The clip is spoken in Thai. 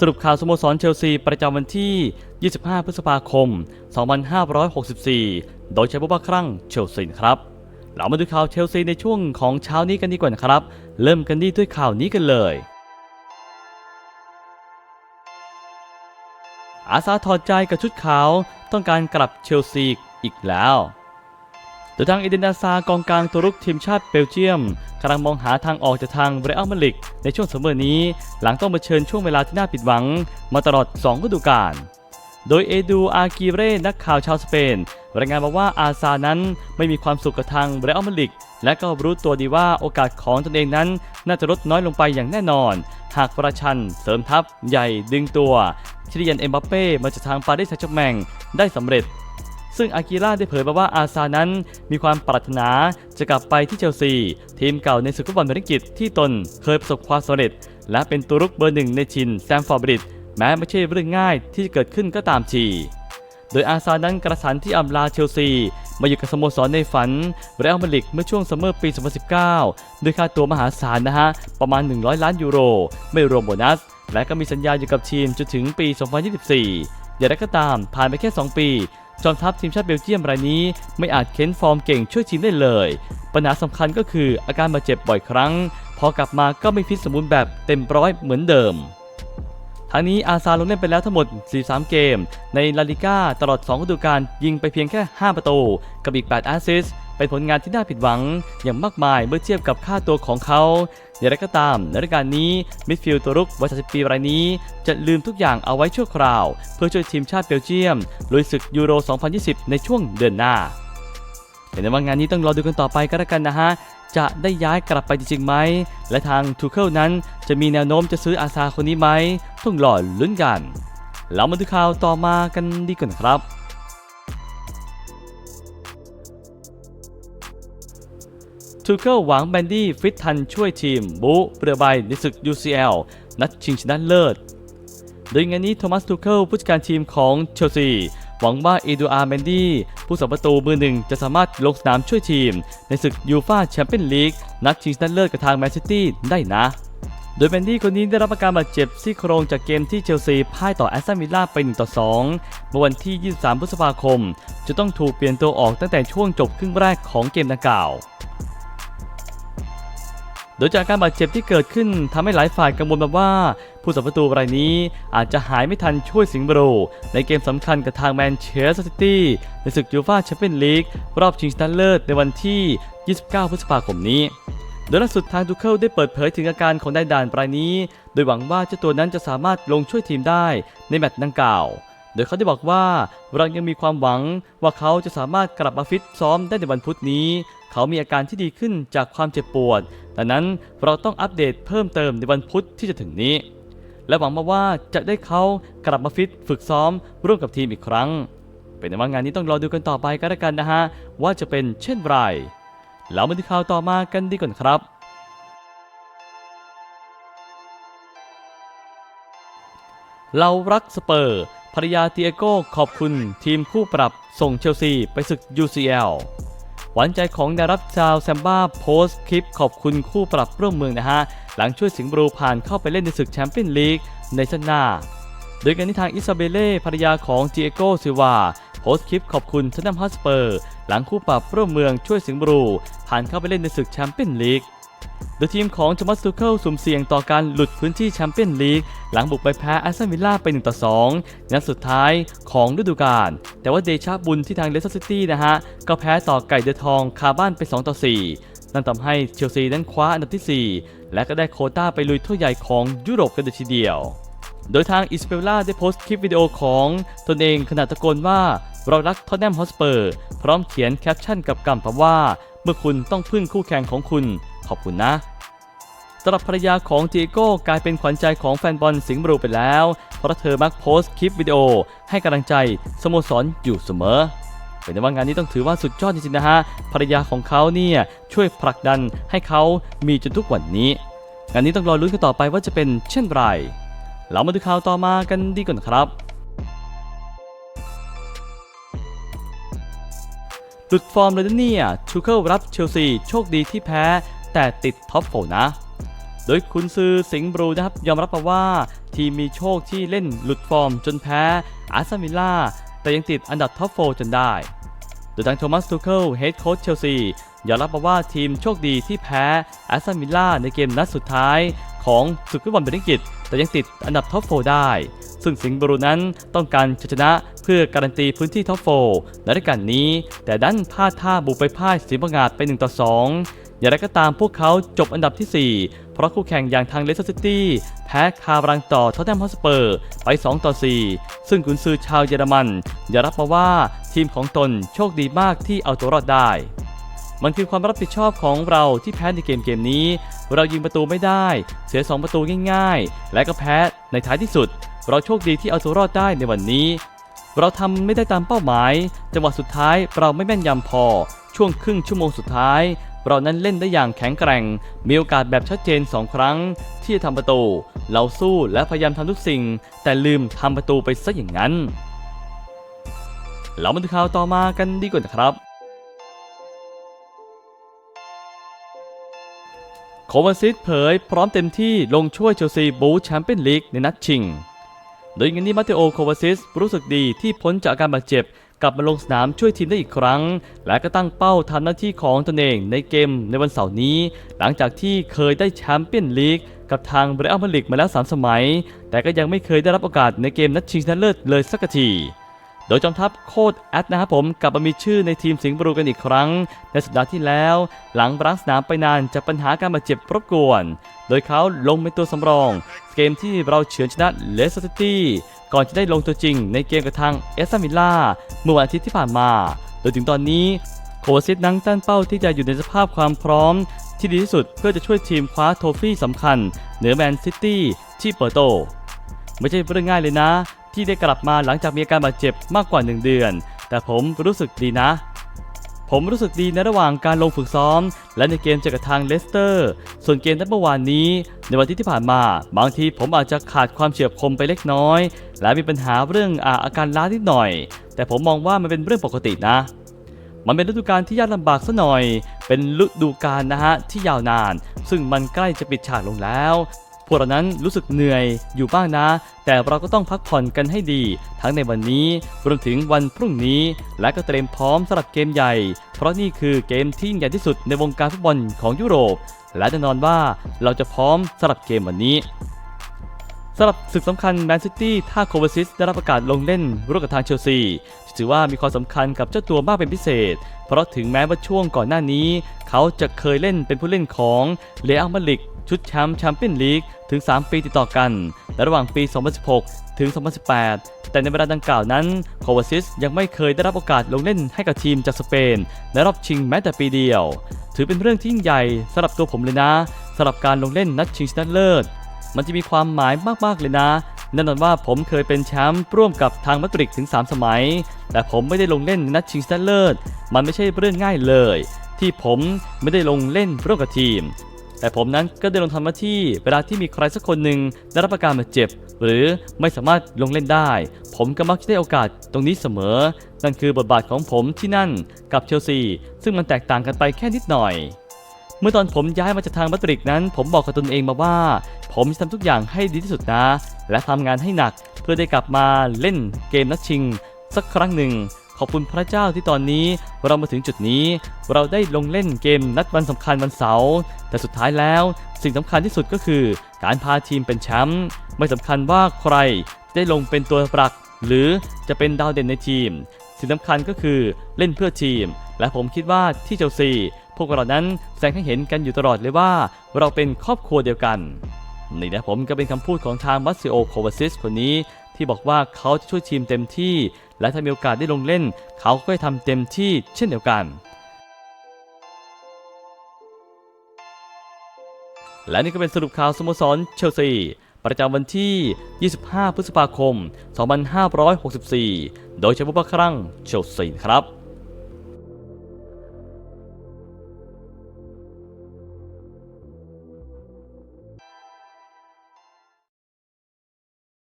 สรุปข่าวสโมสรเชลซีประจำวันที่ 25 พฤษภาคม 2564 โดยใช้บุบครั่งเชลซีครับ เรามาดูข่าวเชลซีในช่วงของเช้านี้กันดีกว่านะครับ เริ่มกันดีด้วยข่าวนี้กันเลย อาซาถอดใจกับชุดขาวต้องการกลับเชลซีอีกแล้ว โดยทางเอเดนาซากองกลางตัวรุกทีมชาติเบลเยียมกำลังมองหาทางออกจากทางเบรอัลมาลิก ในช่วงซัมเมอร์นี้ หลังต้องมาเชิญช่วงเวลาที่น่าผิดหวัง มาตลอด2ฤดูกาลโดยเอดูอากีเร่นักข่าวชาวสเปนรายงานมาว่าอาซานั้นไม่มีความสุขกับทางเบรอัลมาลิก และก็รู้ตัวดีว่าโอกาสของตนเองนั้น น่าจะลดน้อยลงไปอย่างแน่นอน หากประชันเสริมทัพใหญ่ดึงตัวชิลิยันเอ็มบัปเป้มาจากทางปารีสแซงต์แมงได้สำเร็จ ซึ่งอากิล่าได้เผยมาว่าอาซานั้นมีความปรารถนาจะกลับไปที่เชลซี ทีมเก่าในศึกฟุตบอลเมริกิตที่ตนเคยประสบความสำเร็จ และเป็นตัวรุกเบอร์หนึ่งในชินแซมฟอร์บริดแม้ไม่ใช่เรื่องง่ายที่จะเกิดขึ้นก็ตามทีโดยอาซานั้นกระสันที่อำลาเชลซี มาอยู่กับสโมสรในฝันเรอัลมาดริดเมื่อช่วงซัมเมอร์ปี 2019 ด้วยค่าตัวมหาศาลนะฮะ ประมาณ 100 ล้านยูโร ไม่รวมโบนัส และก็มีสัญญาอยู่กับทีมจนถึงปี 2024 อย่างไรก็ตามผ่านไปแค่ 2 ปี จอมทัพทีมชาติเบลเยียมรายนี้ไม่อาจเค้นฟอร์มเก่งช่วยทีมได้เลย ปัญหาสำคัญก็คืออาการบาดเจ็บบ่อยครั้ง พอกลับมาก็ไม่ฟิตสมบูรณ์แบบเต็มร้อยเหมือนเดิม ทั้งนี้อาซาลงเล่นไปแล้วทั้งหมด 43 เกม ในลาลิก้าตลอด2ฤดูกาลยิงไปเพียงแค่ 5 ประตู กับอีก 8 แอสซิสเป็นผลงานที่น่าผิดหวังอย่างมากมายเมื่อเทียบกับค่าตัวของเขา อย่างไรก็ตามในรายการนี้มิดฟิลด์ตัวรุกวัย30ปีรายนี้ จะลืมทุกอย่างเอาไว้ชั่วคราว เพื่อช่วยทีมชาติเบลเยียมลุยศึกยูโร 2020 ในช่วงเดือนหน้าเห็นว่างานนี้ต้องรอดูกันต่อไปก็แล้วกันนะฮะ จะได้ย้ายกลับไปจริงๆไหม และทางทูเคิลนั้นจะมีแนวโน้มจะซื้ออาซาคนนี้ไหม ต้องรอลุ้นกันแล้วมาดูข่าวต่อมากันดีกว่านะครับทูเคิลหวังแบนดี้ฟิตทันช่วยทีมบูเรือใบในศึก UCL นัดชิงชนะเลิศ โดยงานนี้โทมัสทูเคิลผู้จัดการทีมของเชลซี หวังว่าเอดูอาร์เมนดี้ผู้สัมประตูมือหนึ่งจะสามารถลงสนามช่วยทีม ในศึกยูฟาแชมเปี้ยนลีกนัดชิงชนะเลิศกับทางแมนซิตี้ได้นะ โดยแมนดี้คนนี้ได้รับอาการบาดเจ็บซี่โครงจากเกมที่เชลซีพ่ายต่อแอสตันวิลล่าไป1ต่อ2เมื่อวันที่ 23 พฤษภาคม จะต้องถูกเปลี่ยนตัวออกตั้งแต่ช่วงจบครึ่งแรกของเกมดังกล่าวโดยจากการบาดเจ็บที่เกิดขึ้นทำให้หลายฝ่ายกังวลแบบว่า ผู้สัมประตูรายนี้อาจจะหายไม่ทันช่วยสิงห์บรูในเกมสำคัญกับทางแมนเชสเตอร์ซิตี้ในศึกยูฟ่าแชมเปี้ยนลีกรอบชิงชนะเลิศในวันที่ 29 พฤษภาคมนี้โดยล่าสุดทางทูเคิลได้เปิดเผยถึงอาการของนายด่านรายนี้ โดยหวังว่าเจ้าตัวนั้นจะสามารถลงช่วยทีมได้ในแมตช์ดังกล่าว โดยเขาได้บอกว่าเรายังมีความหวังว่าเขาจะสามารถกลับมาฟิตซ้อมได้ในวันพุธนี้ เขามีอาการที่ดีขึ้นจากความเจ็บปวด ดังนั้นเราต้องอัปเดตเพิ่มเติมในวันพุธที่จะถึงนี้ และหวังมาว่าจะได้เขากลับมาฟิตฝึกซ้อมร่วมกับทีมอีกครั้ง เป็นว่างานนี้ต้องรอดูกันต่อไปก็แล้วกันนะฮะ ว่าจะเป็นเช่นไรแล้วมาดูข่าวต่อมากันดีก่อนครับเรารักสเปอร์ภรรยาเตียโก้ขอบคุณทีมคู่ปรับส่งเชลซีไปศึก UCL หวานใจของดารับชาวแซมบ้าโพสต์คลิปขอบคุณคู่ปรับร่วมเมืองนะฮะ หลังช่วยสิงห์บรูผ่านเข้าไปเล่นในศึกแชมเปี้ยนลีกในชันหน้าโดยกันที่ทางอิซาเบเล่ภรรยาของจิเอโกซิวาโพสต์คลิปขอบคุณทันนัมฮัสเปอร์ หลังคู่ปรับร่วมเมืองช่วยสิงห์บรูผ่านเข้าไปเล่นในศึกแชมเปี้ยนลีก โดยทีมของจมัสตูเคิลสุ่มเสี่ยงต่อการหลุดพื้นที่แชมเปี้ยนลีก หลังบุกไปแพ้แอสตันวิลล่าไป1ต่อ2นัดสุดท้ายของฤดูกาลแต่ว่าเดชาบุญที่ทางเลสเตอร์ซิตี้นะฮะ ก็แพ้ต่อไก่เดือทองคาบ้านไป2ต่อ4นั่นทำให้เชลซีนั้นคว้าอันดับที่ 4 และก็ได้โคต้าไปลุยถ้วยใหญ่ของยุโรปกันเลยทีเดียว โดยทางอิสเปลล่าได้โพสต์คลิปวิดีโอของตนเองขณะตะโกนว่าเรารักทอตแนมฮอสเปอร์ พร้อมเขียนแคปชั่นกับกำกับว่า เมื่อคุณต้องพึ่งคู่แข่งของคุณ ขอบคุณนะสำหรับภรรยาของเจโก้กลายเป็นขวัญใจของแฟนบอลสิงห์บรูไปแล้ว เพราะเธอมักโพสต์คลิปวิดีโอ ให้กำลังใจสโมสรอยู่เสมอเป็นแต่ว่างานนี้ต้องถือว่าสุดยอดจริงๆนะฮะ ภรรยาของเขาเนี่ยช่วยผลักดันให้เขามีจนทุกวันนี้ งานนี้ต้องรอลุ้นกันต่อไปว่าจะเป็นเช่นไร เรามาดูข่าวต่อมากันดีก่อนครับ หลุดฟอร์มเลยนะเนี่ยทูเคิลรับเชลซีโชคดีที่แพ้ แต่ติดท็อปโฟนะ โดยคุณซือสิงห์บรูนะครับ ยอมรับมาว่า ทีมมีโชคที่เล่นหลุดฟอร์มจนแพ้อาร์เซนมิลล่าแต่ยังติดอันดับท็อปโฟจนได้ โดยทางโทมัสทูเคิลเฮดโค้ชเชลซียอมรับมาว่าทีมโชคดีที่แพ้อสตันวิลล่าในเกมนัดสุดท้ายของศึกฟุตบอลเบรนกิตแต่ยังติดอันดับท็อปโฟได้ ซึ่งสิงห์บรูนั้นต้องการชัยชนะเพื่อการันตีพื้นที่ท็อปโฟในรายการนี้ แต่ดันพลาดท่าบุกไปพ่ายสีบังาจไป1ต่อ2อย่างไรก็ตามพวกเขาจบอันดับที่ 4 เพราะคู่แข่งอย่างทางเลสเตอร์ซิตี้แพ้คาบรังต่อทอตแนมฮอสเปอร์ ไป 2 ต่อ 4 ซึ่งกุนซือชาวเยอรมันยอมรับมาว่าทีมของตนโชคดีมากที่เอาตัวรอดได้ มันคือความรับผิดชอบของเราที่แพ้ในเกมเกมนี้ เรายิงประตูไม่ได้ เสีย 2 ประตูง่ายๆ และก็แพ้ในท้ายที่สุด เราโชคดีที่เอาตัวรอดได้ในวันนี้ เราทำไม่ได้ตามเป้าหมาย จังหวะสุดท้ายเราไม่แม่นยำพอ ช่วงครึ่งชั่วโมงสุดท้าย เรานั้นเล่นได้อย่างแข็งแกร่ง มีโอกาสแบบชัดเจน 2 ครั้ง ที่จะทำประตู เราสู้และพยายามทำทุกสิ่ง แต่ลืมทำประตูไปซะอย่างนั้น เรามาดูข่าวต่อมากันดีกว่านะครับโควาซิสเผยพร้อมเต็มที่ลงช่วยเชลซีบูแชมเปี้ยนลีกในนัดชิง โดยงานนี้มาเตโอโควาซิสรู้สึกดีที่พ้นจากการบาดเจ็บ กลับมาลงสนามช่วยทีมได้อีกครั้ง และก็ตั้งเป้าทำหน้าที่ของตนเองในเกมในวันเสาร์นี้ หลังจากที่เคยได้แชมเปี้ยนลีกกับทางเบรอัลมาลิกมาแล้ว 3 สมัย แต่ก็ยังไม่เคยได้รับโอกาสในเกมนัดชิงชนะเลิศเลยสักที โดยจอมทัพโคดแอดนะครับผมกลับมามีชื่อในทีมสิงห์บรูกันอีกครั้ง ในสัปดาห์ที่แล้ว หลังรังสนามไปนานจากปัญหาการบาดเจ็บรบกวน โดยเขาลงเป็นตัวสำรอง เกมที่เราเฉือนชนะเลสเตอร์ซิตี้ก่อนจะได้ลงตัวจริงในเกมกับทางเอสตันวิลล่าเมื่อวันอาทิตย์ที่ผ่านมา โดยถึงตอนนี้โคซิสนั่งตั้นเป้าที่จะอยู่ในสภาพความพร้อม ที่ดีที่สุดเพื่อจะช่วยทีมคว้าโทฟี่สำคัญ เหนือแมนซิตี้ที่เปอร์โต ไม่ใช่เรื่องง่ายเลยนะ ที่ได้กลับมาหลังจากมีอาการบาดเจ็บมากกว่า 1 เดือน แต่ผมรู้สึกดีนะ ผมรู้สึกดีในระหว่างการลงฝึกซ้อม และในเกมเจอกับทางเลสเตอร์ ส่วนเกมนัดเมื่อวานนี้ ในวันที่ที่ผ่านมา บางทีผมอาจจะขาดความเฉียบคมไปเล็กน้อย และมีปัญหาเรื่องอาอาการล้านิดหน่อย แต่ผมมองว่ามันเป็นเรื่องปกตินะมันเป็นฤดูกาลที่ยากลำบากซะหน่อย เป็นฤดูกาลนะฮะที่ยาวนาน ซึ่งมันใกล้จะปิดฉากลงแล้ว พวกเรานั้นรู้สึกเหนื่อยอยู่บ้างนะ แต่เราก็ต้องพักผ่อนกันให้ดี ทั้งในวันนี้รวมถึงวันพรุ่งนี้ และก็เตรียมพร้อมสำหรับเกมใหญ่ เพราะนี่คือเกมที่ใหญ่ที่สุดในวงการฟุตบอลของยุโรป และแน่นอนว่าเราจะพร้อมสำหรับเกมวันนี้สำหรับศึกสำคัญแมนซิตี้ถ้าโคเวซิสได้รับประกาศลงเล่นร่วมกับทางเชลซีถือว่ามีความสำคัญกับเจ้าตัวมากเป็นพิเศษ เพราะถึงแม้ว่าช่วงก่อนหน้านี้ เขาจะเคยเล่นเป็นผู้เล่นของเรอัลมาดริด ชุดแชมป์แชมเปี้ยนลีกถึง 3 ปีติดต่อกัน และระหว่างปี 2016 ถึง 2018 แต่ในเวลาดังกล่าวนั้นโควาซิสยังไม่เคยได้รับโอกาสลงเล่นให้กับทีมจากสเปนในรอบชิงแม้แต่ปีเดียว ถือเป็นเรื่องที่ยิ่งใหญ่สำหรับตัวผมเลยนะสำหรับการลงเล่นนัดชิงชนะเลิศ มันจะมีความหมายมากๆเลยนะแน่นอนว่าผมเคยเป็นแชมป์ร่วมกับทางมาดริดถึง 3 สมัย แต่ผมไม่ได้ลงเล่นในนัดชิงชนะเลิศ มันไม่ใช่เรื่องง่ายเลย ที่ผมไม่ได้ลงเล่นร่วมกับทีม แต่ผมนั้นก็ได้ลงทำหน้าที่เวลาที่มีใครสักคนหนึ่งได้รับอาการบาดเจ็บ หรือไม่สามารถลงเล่นได้ ผมก็มักจะได้โอกาสตรงนี้เสมอ นั่นคือบทบาทของผมที่นั่นกับเชลซี ซึ่งมันแตกต่างกันไปแค่นิดหน่อย เมื่อตอนผมย้ายมาจากทางมาดริดนั้น ผมบอกกับตนเองมาว่า ผมจะทำทุกอย่างให้ดีที่สุดนะ และทำงานให้หนักเพื่อได้กลับมาเล่นเกมนัดชิง สักครั้งหนึ่ง ขอบคุณพระเจ้าที่ตอนนี้เรามาถึงจุดนี้ เราได้ลงเล่นเกมนัดวันสำคัญวันเสาร์แต่สุดท้ายแล้ว สิ่งสำคัญที่สุดก็คือ การพาทีมเป็นแชมป์ไม่สำคัญว่าใครจะได้ลงเป็นตัวหลัก หรือจะเป็นดาวเด่นในทีม สิ่งสำคัญก็คือเล่นเพื่อทีม และผมคิดว่าที่เชลซีพวกเรานั้นแสดงให้เห็นกันอยู่ตลอดเลยว่า เราเป็นครอบครัวเดียวกันนี่นะผมก็เป็นคำพูดของทางมัสซิโอโควาซิสคนนี้ที่บอกว่าเขาจะช่วยทีมเต็มที่ และถ้ามีโอกาสได้ลงเล่น เขาก็จะทำเต็มที่เช่นเดียวกัน และนี่ก็เป็นสรุปข่าวสโมสรเชลซี ประจำวันที่ 25 พฤษภาคม 2564 โดยเฉพาะครั้งเชลซีครับ